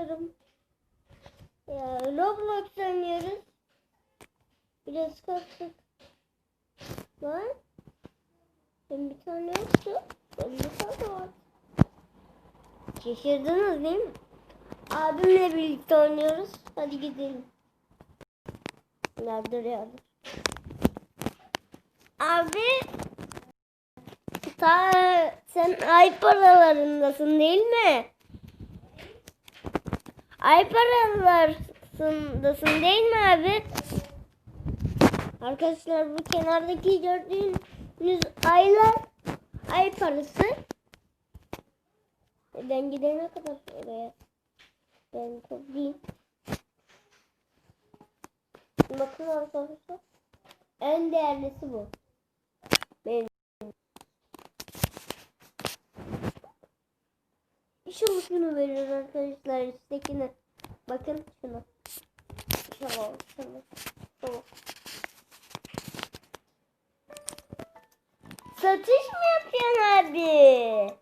istiyorum. Ya Roblox oynuyoruz. Biraz kastık. Var. Ben bir tane yoktu. Ben bir tane var. Şaşırdınız değil mi? Abimle birlikte oynuyoruz. Hadi gidelim. Nerede yardım? Abi ta sen ay paralarındasın değil mi? Ay paralarındasın değil mi abi? Arkadaşlar bu kenardaki gördüğünüz aylar ay parası. E, Ben gidene kadar oraya ben toplayayım. Bakın arkadaşlar. En değerlisi bu. Benim. İnşallah şunu verir arkadaşlar üsttekine. Bakın şuna. Şuna şuna. Şuna. Satış mı yapıyorsun abi?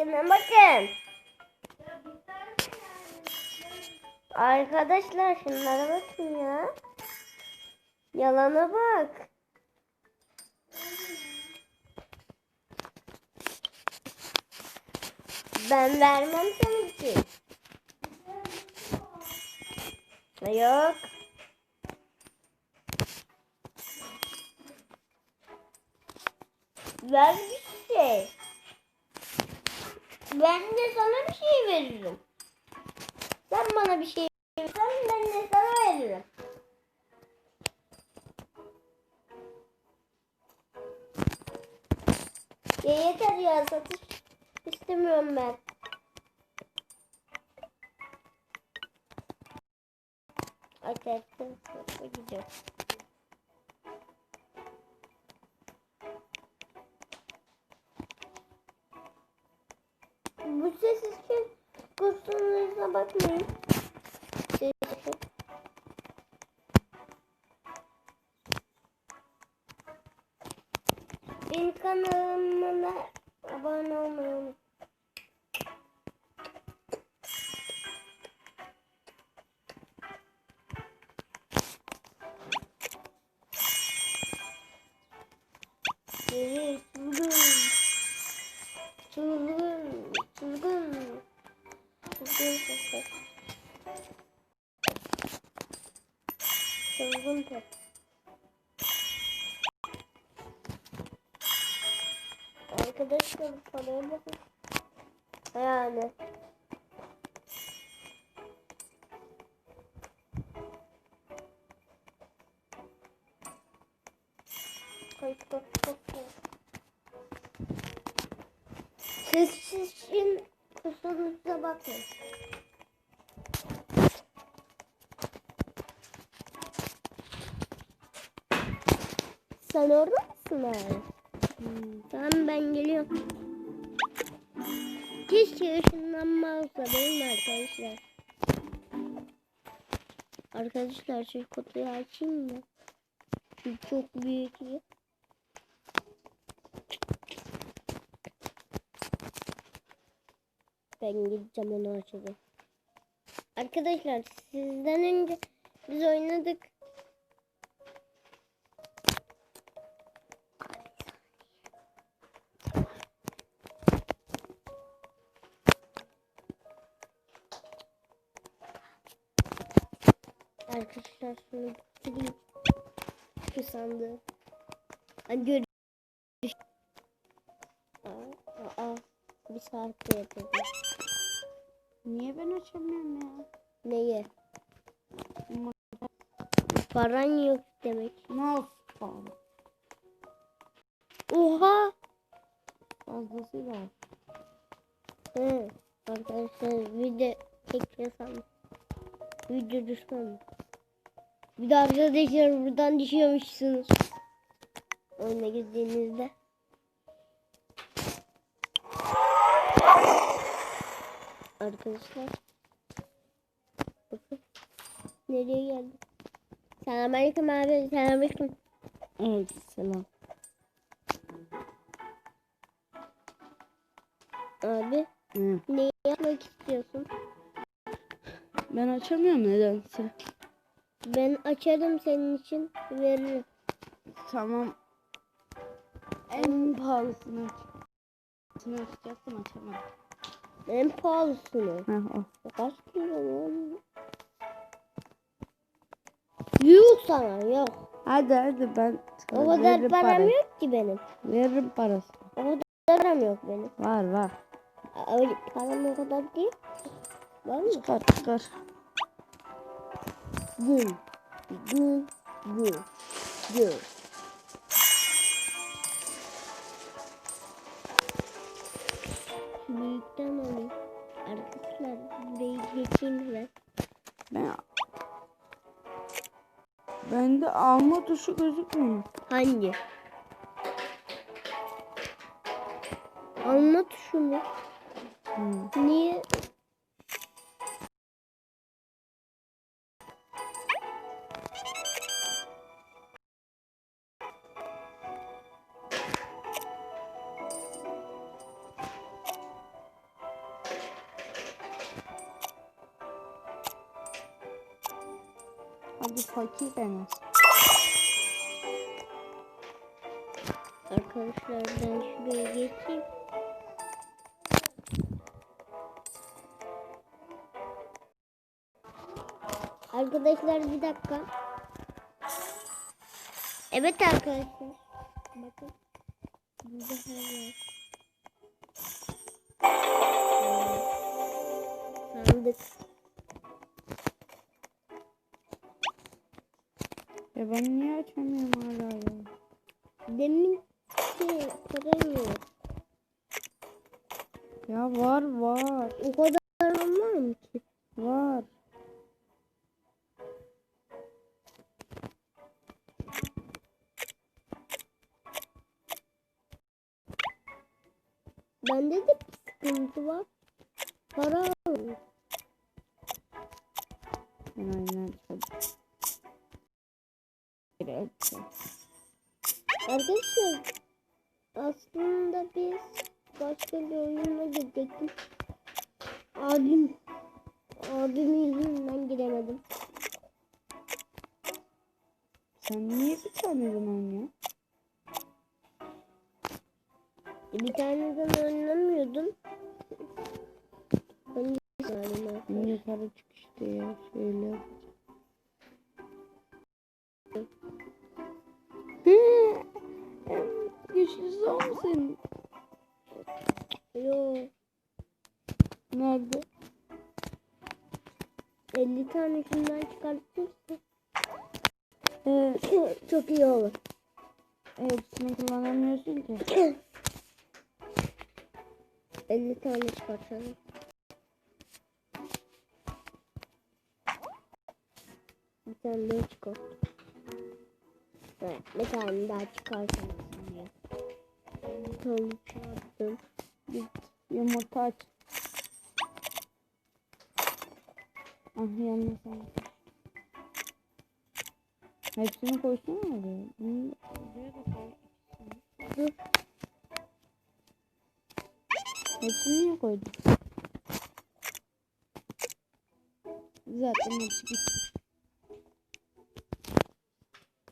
Üsttekine bakın. Arkadaşlar şunlara bakın ya. Yalana bak. Ben vermem bir şey. Yok. Ver bir şey. Ben de sana bir şey veririm. Sen bana bir şey verirsen ben de sana veririm. Ya yeter ya satış istemiyorum ben. Açarsın. Gidiyor. Bu ses için kusurlarına bakmayın. Ses için. Benim kanalıma abone olmayı unutmayın. Arkadaşlar paraya bakın. Yani. Koy, koy, koy. Siz için kusurunuza bakın. Sen orada mısın abi? Tamam ben geliyorum. Keşke ışınlanma olsa benim arkadaşlar. Arkadaşlar şu kutuyu açayım mı? Çok büyük ya. Ben gideceğim onu açacağım. Arkadaşlar sizden önce biz oynadık. Arkadaşlar şunu bitireyim. Şu sandığı. Hadi gör. Aa, aa, bir şarkı yapalım. Niye ben açamıyorum ya? Neyi? Paran yok demek. Nasıl? Oha. Fazlasıyla var. Hı. Arkadaşlar video çekiyorsam video düşmem. Bir de arkadaşlar buradan düşüyormuşsunuz. Oyuna girdiğinizde. Arkadaşlar. Bakın. Nereye geldik? Selamünaleyküm abi. Selamünaleyküm. Evet selam. Abi Hı. ne yapmak istiyorsun? Ben açamıyorum nedense. Ben açarım senin için veririm. Tamam. En pahalısını aç. Sını açacaktım açamadım. En pahalısını. Heh, o. Kaç kilo lan? Yok sana yok. Hadi hadi ben sana O kadar veririm param parayı. yok ki benim. Veririm parası. O kadar param yok benim. Var var. Öyle param o kadar değil. Var mı? Çıkar çıkar. Gün. Gün. Gün. Şu büyükten alayım. Arkadaşlar burayı geçeyim ben. Ben Bende alma tuşu gözükmüyor. Hangi? Alma tuşu mu? Hı. Niye? Fakir Enes. Arkadaşlar ben şuraya geçeyim. Arkadaşlar bir dakika. Evet arkadaşlar. Bakın. Burada her yer. Sandık. Ya ben niye açamıyorum hala ya? Demin ki param yok. Ya var var O kadar var mı ki? var. Bende de bir sıkıntı var. Para yok. Ben aynen. Evet. Arkadaşlar aslında biz başka bir oyunla gidecektik. Abim abimin yüzünden gidemedim. Sen niye bir tanedin oynuyorsun? Bir taneden oynamıyordum. Ben de yukarı çık işte ya şöyle. Güçlüsü o mu senin? Yo Nerede? 50 tane şundan çıkartırsa Ee, çok iyi olur. hepsini kullanamıyorsun ki. 50 tane çıkartalım. Bir tane daha çıkart. Evet, bir tane daha çıkartalım. Bir tane çıkarttım. Git yumurta aç. Ah yanına sen. Hepsini koysana oraya. Bunu buraya da. Hepsini niye koydun? Zaten hepsi bitti.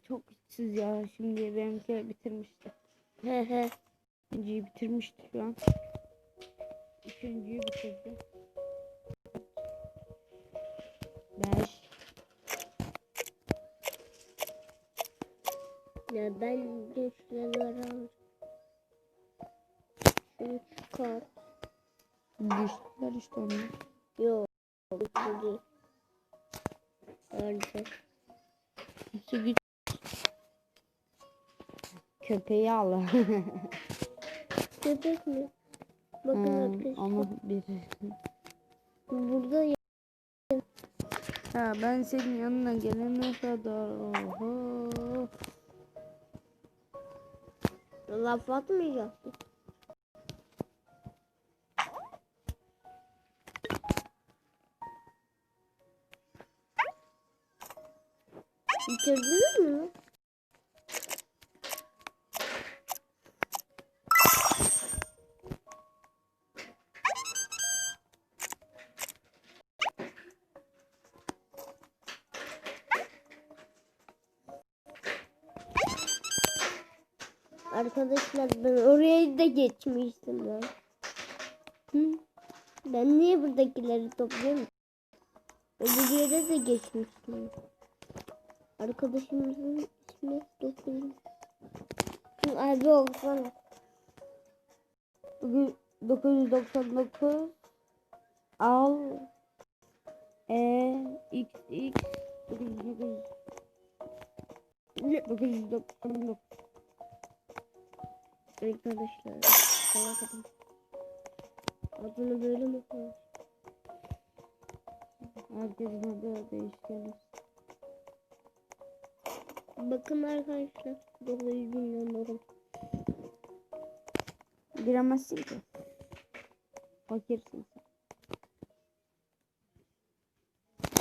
Çok güçsüz ya. Şimdi benimki bitirmişti. He he. İkinciyi bitirmişti şu an. Üçüncüyü bitirdi. Beş. Ya ben güçleri alacağım. Şunu çıkart. Güçlüler işte onlar. Yok. Güçlü değil. Nerede? Hepsi güç. Köpeği al. Gördünüz mü? Bakın hmm, arkadaşlar. Ama bir... Burada ya. Ha, ben senin yanına gelene kadar. Oho. Laf atmayacaksın. Bitirdiniz mi? Arkadaşlar ben oraya da geçmiştim ben. Ben niye buradakileri topluyorum? Öbür yere de geçmiştim. Arkadaşımızın ismi. Hı, Abi olsana. 999 al e x x 999 999 Arkadaşlar. salak adam. Adını böyle mi koymuş? herkesin adı değişken Bakın arkadaşlar. 900 milyon dolar. giremezsin ki fakirsin sen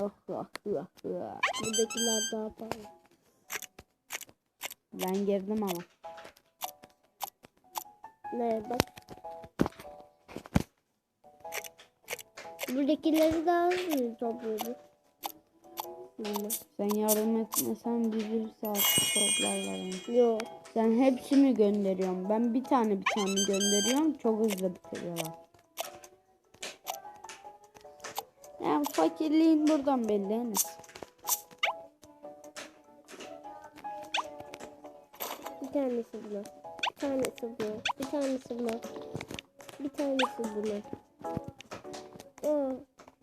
oh oh oh oh Buradakiler daha pahalı. ben girdim ama Ne bak. Buradakileri daha hızlı topluyoruz. Sen yardım etmesen bir, bir saat toplarlar onu. Yok. Sen hepsini gönderiyorsun. Ben bir tane bir tane gönderiyorum. Çok hızlı bitiriyorlar. Ya fakirliğin buradan belli Enes. Bir tanesi buna. Bir tanesi buna. Bir tanesi buna. Bir tanesi buna. Aa,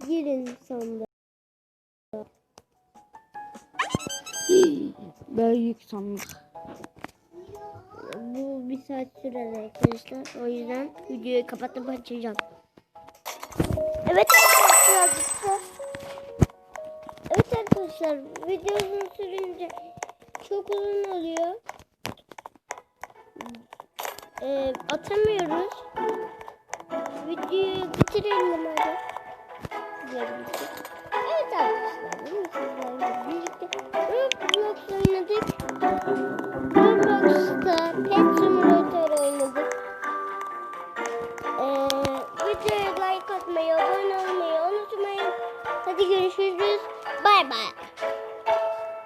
girin sandığa. Büyük sandık. Bu bir saat sürer arkadaşlar. O yüzden videoyu kapatıp açacağım. Evet arkadaşlar. Evet arkadaşlar. Video uzun sürünce çok uzun oluyor. Ee, atamıyoruz. Videoyu bitirelim hadi. Evet arkadaşlar. Birlikte Roblox oynadık. Roblox'ta Pet Simulator oynadık. Ee, videoya like atmayı, abone olmayı unutmayın. Hadi görüşürüz. Bay bay.